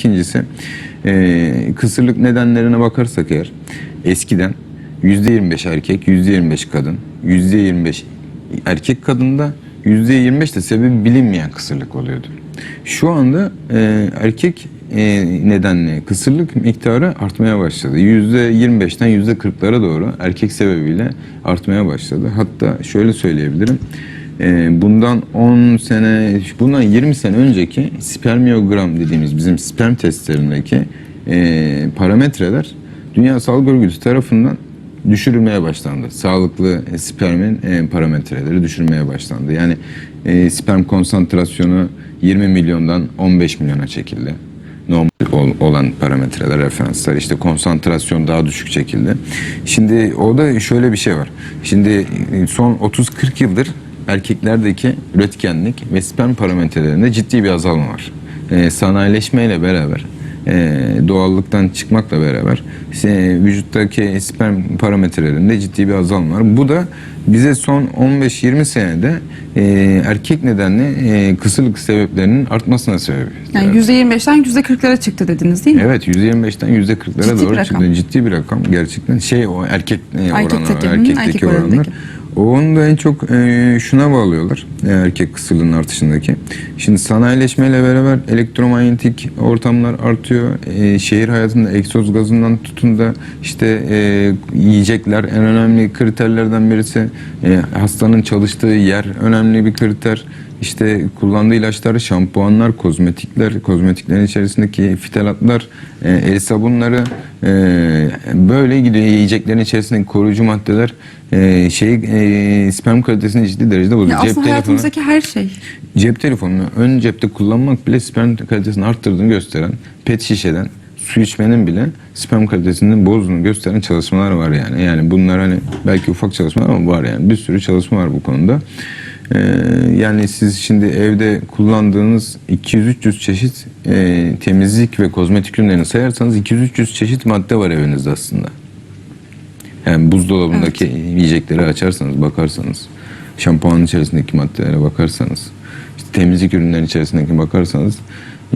İkincisi e, kısırlık nedenlerine bakarsak eğer eskiden %25 erkek, %25 kadın, %25 erkek kadında %25 de sebebi bilinmeyen kısırlık oluyordu. Şu anda e, erkek e, nedenli kısırlık miktarı artmaya başladı. %25'ten %40'lara doğru erkek sebebiyle artmaya başladı. Hatta şöyle söyleyebilirim. E, bundan 10 sene, bundan 20 sene önceki spermiyogram dediğimiz bizim sperm testlerindeki e, parametreler Dünya Sağlık Örgütü tarafından düşürülmeye başlandı. Sağlıklı spermin e, parametreleri düşürülmeye başlandı. Yani e, sperm konsantrasyonu 20 milyondan 15 milyona çekildi. Normal ol- olan parametreler, referanslar işte konsantrasyon daha düşük çekildi. Şimdi o da şöyle bir şey var. Şimdi son 30-40 yıldır erkeklerdeki üretkenlik ve sperm parametrelerinde ciddi bir azalma var. E, sanayileşmeyle beraber e, doğallıktan çıkmakla beraber e, vücuttaki sperm parametrelerinde ciddi bir azalma var. Bu da bize son 15-20 senede e, erkek nedenli e, kısırlık sebeplerinin artmasına sebep. Yani %25'ten %40'lara çıktı dediniz değil mi? Evet %25'ten %40'lara Ciddi bir doğru rakam. çıktı. Ciddi bir rakam gerçekten. Şey o erkek e, Erkekteki, oranlar, hı, erkekteki erkek oranlar. Onu da en çok e, şuna bağlıyorlar. e, erkek kısırlığının artışındaki. Şimdi sanayileşmeyle beraber elektromanyetik ortamlar artıyor. E, şehir hayatında egzoz gazından tutun da işte yiyecekler en önemli kriterlerden birisi. Hastanın çalıştığı yer önemli bir kriter. İşte kullandığı ilaçlar, şampuanlar, kozmetikler, kozmetiklerin içerisindeki fitalatlar, e, el sabunları, e, böyle gidiyor yiyeceklerin içerisindeki koruyucu maddeler e, şey e, sperm kalitesini ciddi derecede bozuyor. Ya aslında hayatımızdaki her şey. Cep telefonunu ön cepte kullanmak bile sperm kalitesini arttırdığını gösteren pet şişeden su içmenin bile sperm kalitesinin bozduğunu gösteren çalışmalar var yani. Yani bunlar hani belki ufak çalışmalar ama var yani. Bir sürü çalışma var bu konuda. Ee, yani siz şimdi evde kullandığınız 200-300 çeşit e, temizlik ve kozmetik ürünlerini sayarsanız 200-300 çeşit madde var evinizde aslında. Yani buzdolabındaki yiyecekleri açarsanız, bakarsanız, şampuanın içerisindeki maddelere bakarsanız, işte temizlik ürünlerinin içerisindeki bakarsanız,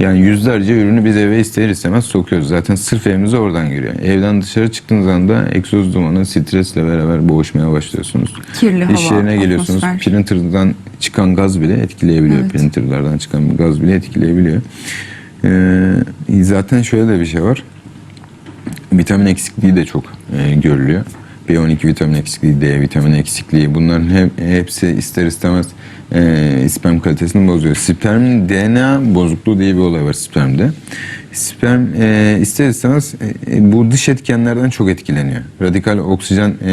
yani yüzlerce ürünü biz eve ister istemez sokuyoruz. Zaten sırf evimize oradan giriyor. Evden dışarı çıktığınız anda egzoz dumanı, stresle beraber boğuşmaya başlıyorsunuz. Kirli İş hava, yerine geliyorsunuz. atmosfer. Printer'dan çıkan gaz bile etkileyebiliyor. Evet. Printer'lardan çıkan gaz bile etkileyebiliyor. Ee, zaten şöyle de bir şey var vitamin eksikliği de çok e, görülüyor. B12 vitamin eksikliği, D vitamin eksikliği bunların hep, hepsi ister istemez e, sperm kalitesini bozuyor. Spermin DNA bozukluğu diye bir olay var spermde. Sperm e, ister istemez e, bu dış etkenlerden çok etkileniyor. Radikal oksijen e,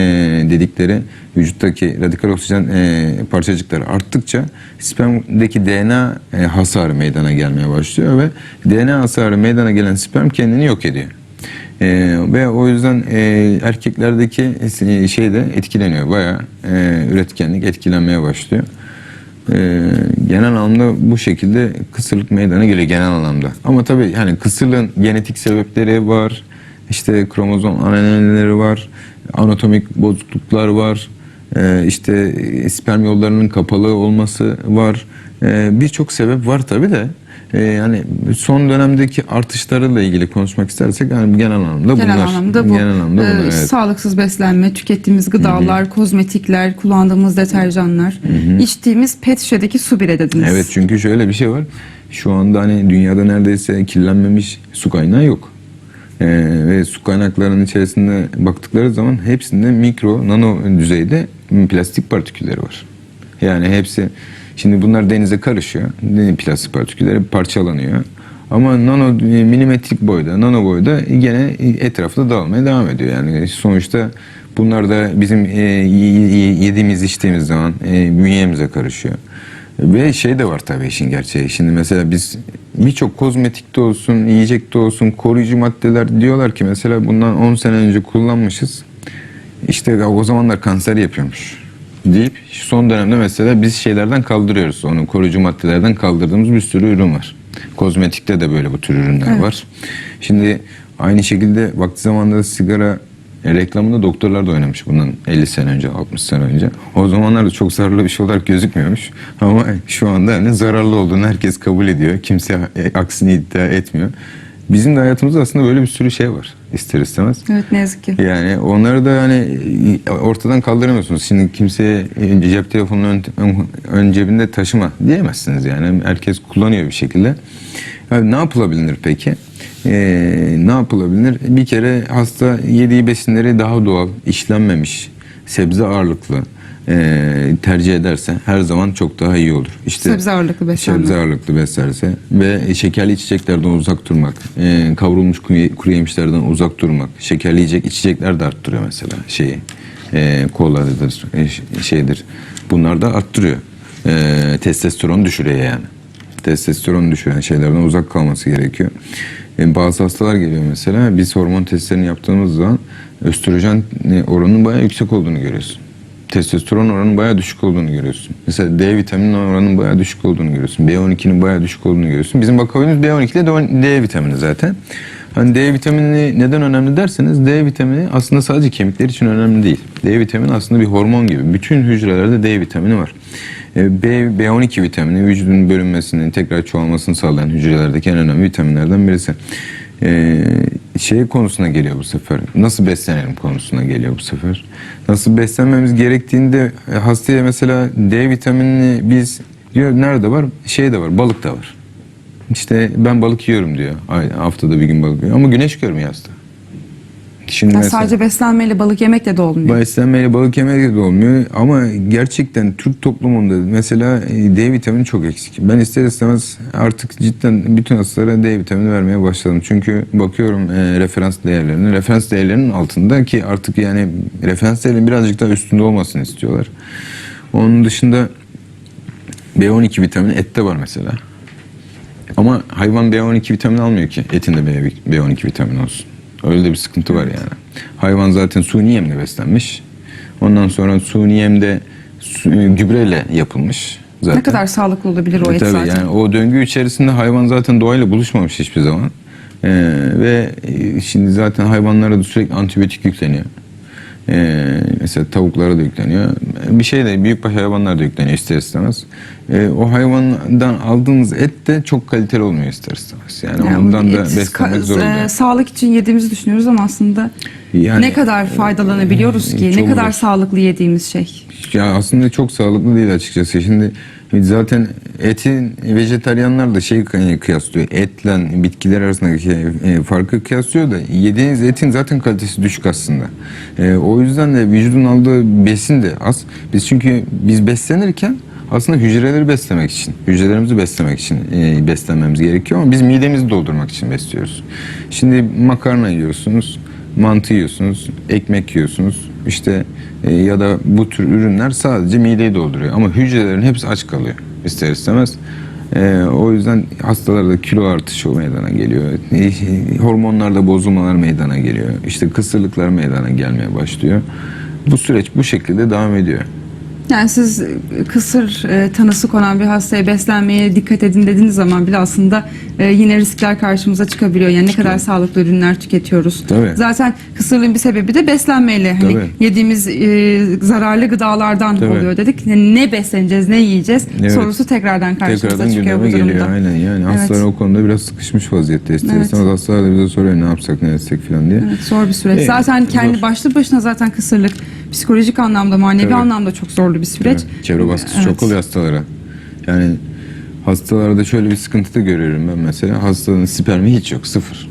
dedikleri vücuttaki radikal oksijen e, parçacıkları arttıkça spermdeki DNA e, hasarı meydana gelmeye başlıyor ve DNA hasarı meydana gelen sperm kendini yok ediyor. Ee, ve o yüzden e, erkeklerdeki e, şey de etkileniyor. Bayağı e, üretkenlik etkilenmeye başlıyor. Ee, genel anlamda bu şekilde kısırlık meydana geliyor genel anlamda. Ama tabii yani kısırlığın genetik sebepleri var. İşte kromozom anneneleri var. Anatomik bozukluklar var. Ee, işte e, sperm yollarının kapalı olması var. Ee, Birçok sebep var tabii de. Ee, yani son dönemdeki artışlarıyla ilgili konuşmak istersek yani genel anlamda Genel bunlar. anlamda bu. Genel anlamda bunlar, Ee, evet. Sağlıksız beslenme, tükettiğimiz gıdalar, kozmetikler, kullandığımız deterjanlar, içtiğimiz pet şişedeki su bile dediniz. Evet çünkü şöyle bir şey var. Şu anda hani dünyada neredeyse kirlenmemiş su kaynağı yok. Ee, ve su kaynaklarının içerisinde baktıkları zaman hepsinde mikro, nano düzeyde plastik partikülleri var. Yani hepsi şimdi bunlar denize karışıyor. Plastik partikülleri parçalanıyor. Ama nano milimetrik boyda, nano boyda gene etrafta dağılmaya devam ediyor. Yani sonuçta bunlar da bizim e, yediğimiz içtiğimiz zaman e, bünyemize karışıyor. Ve şey de var tabii işin gerçeği. Şimdi mesela biz birçok kozmetikte olsun, yiyecekte olsun koruyucu maddeler diyorlar ki mesela bundan 10 sene önce kullanmışız. İşte o zamanlar kanser yapıyormuş deyip son dönemde mesela biz şeylerden kaldırıyoruz. Onun koruyucu maddelerden kaldırdığımız bir sürü ürün var. Kozmetikte de böyle bu tür ürünler Evet. var. Şimdi aynı şekilde vakti zamanında sigara e, reklamında doktorlar da oynamış bundan 50 sene önce, 60 sene önce. O zamanlar da çok zararlı bir şey olarak gözükmüyormuş. Ama şu anda hani zararlı olduğunu herkes kabul ediyor. Kimse e, aksini iddia etmiyor. Bizim de hayatımızda aslında böyle bir sürü şey var ister istemez. Evet ne yazık ki. Yani onları da hani ortadan kaldıramıyorsunuz. Şimdi kimseye e, cep telefonunu ön, ön- ön cebinde taşıma diyemezsiniz yani. Herkes kullanıyor bir şekilde. Yani ne yapılabilir peki? Ee, ne yapılabilir? Bir kere hasta yediği besinleri daha doğal, işlenmemiş, sebze ağırlıklı e, tercih ederse her zaman çok daha iyi olur. İşte Sebze ağırlıklı beslenme. Sebze ağırlıklı beslerse ve şekerli içeceklerden uzak durmak, e, kavrulmuş kuru, kuru yemişlerden uzak durmak, şekerli yiyecek içecekler de arttırıyor mesela şeyi. E, koladır, e, şeydir. Bunlar da arttırıyor. E, testosteron düşürüyor yani. Testosteron düşüren şeylerden uzak kalması gerekiyor. E, bazı hastalar geliyor mesela biz hormon testlerini yaptığımız zaman östrojen e, oranının bayağı yüksek olduğunu görüyorsun testosteron oranının bayağı düşük olduğunu görüyorsun. Mesela D vitamini oranının bayağı düşük olduğunu görüyorsun. B12'nin bayağı düşük olduğunu görüyorsun. Bizim bakabiliyoruz B12 ile D- vitamini zaten. Hani D vitamini neden önemli derseniz D vitamini aslında sadece kemikler için önemli değil. D vitamini aslında bir hormon gibi. Bütün hücrelerde D vitamini var. E, B, B12 vitamini vücudun bölünmesini, tekrar çoğalmasını sağlayan hücrelerdeki en önemli vitaminlerden birisi. Ee, şey konusuna geliyor bu sefer. Nasıl beslenelim konusuna geliyor bu sefer. Nasıl beslenmemiz gerektiğinde e, hastaya mesela D vitaminini biz diyor nerede var? Şey de var, balık da var. İşte ben balık yiyorum diyor. Haftada bir gün balık yiyor. Ama güneş görmüyor hasta. Şimdi Yani mesela- sadece beslenmeyle balık yemekle de olmuyor. Beslenmeyle balık yemekle de olmuyor ama gerçekten Türk toplumunda mesela e, D vitamini çok eksik. Ben ister istemez artık cidden bütün hastalara D vitamini vermeye başladım. Çünkü bakıyorum e, referans değerlerine. Referans değerlerinin altında ki artık yani referans değerlerinin birazcık daha üstünde olmasını istiyorlar. Onun dışında B12 vitamini ette var mesela. Ama hayvan B12 vitamini almıyor ki etinde B- B12 vitamini olsun. Öyle de bir sıkıntı var yani. Hayvan zaten suni yemle beslenmiş. Ondan sonra suni yemde gübreyle yapılmış. Zaten. Ne kadar sağlıklı olabilir o et Tabii zaten. yani o döngü içerisinde hayvan zaten doğayla buluşmamış hiçbir zaman. Ee, ve e, şimdi zaten hayvanlara da sürekli antibiyotik yükleniyor. Ee, mesela tavuklara da yükleniyor. Bir şey de büyükbaş hayvanlar da yükleniyor ister istemez. Ee, o hayvandan aldığınız et de çok kaliteli olmuyor ister istemez. Yani, Yani ondan da beslenmek zor oluyor. e, sağlık için yediğimizi düşünüyoruz ama aslında Yani- ne kadar faydalanabiliyoruz ki? Çok Ne kadar zor. sağlıklı yediğimiz şey. Ya aslında çok sağlıklı değil açıkçası. Şimdi zaten etin vejetaryenler da şey kıyaslıyor. Etle bitkiler arasındaki şey, e, farkı kıyaslıyor da yediğiniz etin zaten kalitesi düşük aslında. E, o yüzden de vücudun aldığı besin de az. Biz çünkü biz beslenirken aslında hücreleri beslemek için, hücrelerimizi beslemek için e, beslenmemiz gerekiyor ama biz midemizi doldurmak için besliyoruz. Şimdi makarna yiyorsunuz, mantı yiyorsunuz, ekmek yiyorsunuz. İşte e, ya da bu tür ürünler sadece mideyi dolduruyor ama hücrelerin hepsi aç kalıyor ister istemez. E, o yüzden hastalarda kilo artışı meydana geliyor. E, hormonlarda bozulmalar meydana geliyor. İşte kısırlıklar meydana gelmeye başlıyor. Bu süreç bu şekilde devam ediyor. Yani siz e, kısır e, tanısı konan bir hastaya beslenmeye dikkat edin dediğiniz zaman bile aslında e, yine riskler karşımıza çıkabiliyor. Yani ne kadar sağlıklı ürünler tüketiyoruz. Tabii. Zaten kısırlığın bir sebebi de beslenmeyle. Hani Tabii. yediğimiz e, zararlı gıdalardan Tabii. oluyor dedik. Yani ne besleneceğiz, ne yiyeceğiz Evet. sorusu tekrardan karşımıza Tekrardan çıkıyor bu gündeme durumda. geliyor aynen yani Evet. hastalar o konuda biraz sıkışmış vaziyette ister Evet. istemez hastalar da bize soruyor ne yapsak ne etsek falan diye. Evet, zor bir süreç. Evet, zaten kendi zor. başlı başına zaten kısırlık psikolojik anlamda, manevi Tabii. anlamda çok zorlu bir süreç. Evet, Çevre baskısı Evet. çok oluyor hastalara. Yani hastalarda şöyle bir sıkıntı da görüyorum ben mesela. Hastanın spermi hiç yok, sıfır.